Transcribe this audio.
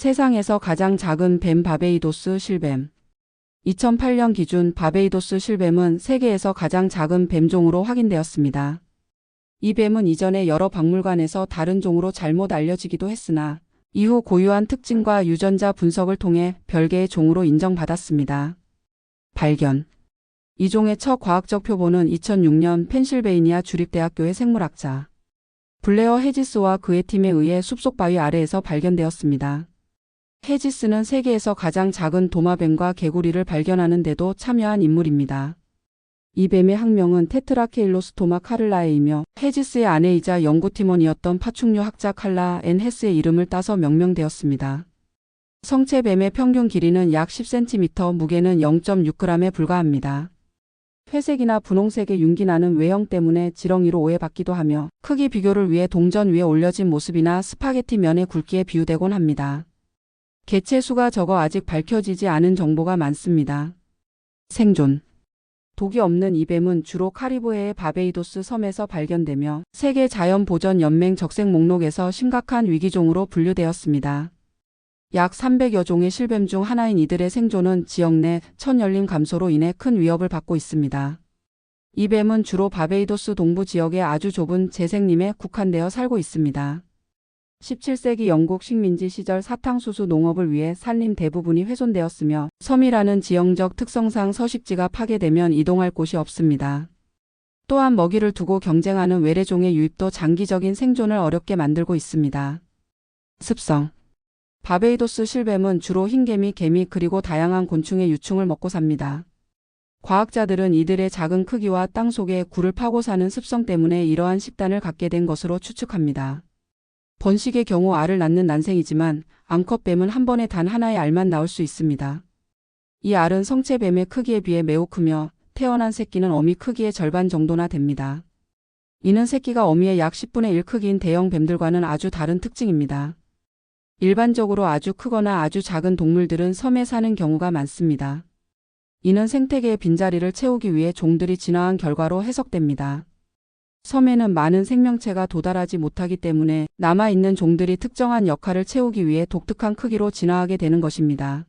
세상에서 가장 작은 뱀 바베이도스 실뱀. 2008년 기준 바베이도스 실뱀은 세계에서 가장 작은 뱀종으로 확인되었습니다. 이 뱀은 이전에 여러 박물관에서 다른 종으로 잘못 알려지기도 했으나 이후 고유한 특징과 유전자 분석을 통해 별개의 종으로 인정받았습니다. 발견. 이 종의 첫 과학적 표본은 2006년 펜실베이니아 주립대학교의 생물학자 블레어 헤지스와 그의 팀에 의해 숲속 바위 아래에서 발견되었습니다. 헤지스는 세계에서 가장 작은 도마뱀과 개구리를 발견하는 데도 참여한 인물입니다. 이 뱀의 학명은 테트라케일로스토마 카를라에이며 헤지스의 아내이자 연구팀원이었던 파충류 학자 칼라 앤 헤스의 이름을 따서 명명되었습니다. 성체 뱀의 평균 길이는 약 10cm, 무게는 0.6g에 불과합니다. 회색이나 분홍색의 윤기 나는 외형 때문에 지렁이로 오해받기도 하며 크기 비교를 위해 동전 위에 올려진 모습이나 스파게티 면의 굵기에 비유되곤 합니다. 개체 수가 적어 아직 밝혀지지 않은 정보가 많습니다. 생존. 독이 없는 이 뱀은 주로 카리브해의 바베이도스 섬에서 발견되며 세계 자연보전연맹 적색 목록에서 심각한 위기종으로 분류되었습니다. 약 300여 종의 실뱀 중 하나인 이들의 생존은 지역 내 천열림 감소로 인해 큰 위협을 받고 있습니다. 이 뱀은 주로 바베이도스 동부 지역의 아주 좁은 재생림에 국한되어 살고 있습니다. 17세기 영국 식민지 시절 사탕수수 농업을 위해 산림 대부분이 훼손되었으며 섬이라는 지형적 특성상 서식지가 파괴되면 이동할 곳이 없습니다. 또한 먹이를 두고 경쟁하는 외래종의 유입도 장기적인 생존을 어렵게 만들고 있습니다. 습성 바베이도스 실뱀은 주로 흰개미, 개미 그리고 다양한 곤충의 유충을 먹고 삽니다. 과학자들은 이들의 작은 크기와 땅 속에 굴을 파고 사는 습성 때문에 이러한 식단을 갖게 된 것으로 추측합니다. 번식의 경우 알을 낳는 난생이지만 암컷뱀은 한 번에 단 하나의 알만 낳을 수 있습니다. 이 알은 성체뱀의 크기에 비해 매우 크며 태어난 새끼는 어미 크기의 절반 정도나 됩니다. 이는 새끼가 어미의 약 10분의 1 크기인 대형 뱀들과는 아주 다른 특징입니다. 일반적으로 아주 크거나 아주 작은 동물들은 섬에 사는 경우가 많습니다. 이는 생태계의 빈자리를 채우기 위해 종들이 진화한 결과로 해석됩니다. 섬에는 많은 생명체가 도달하지 못하기 때문에 남아있는 종들이 특정한 역할을 채우기 위해 독특한 크기로 진화하게 되는 것입니다.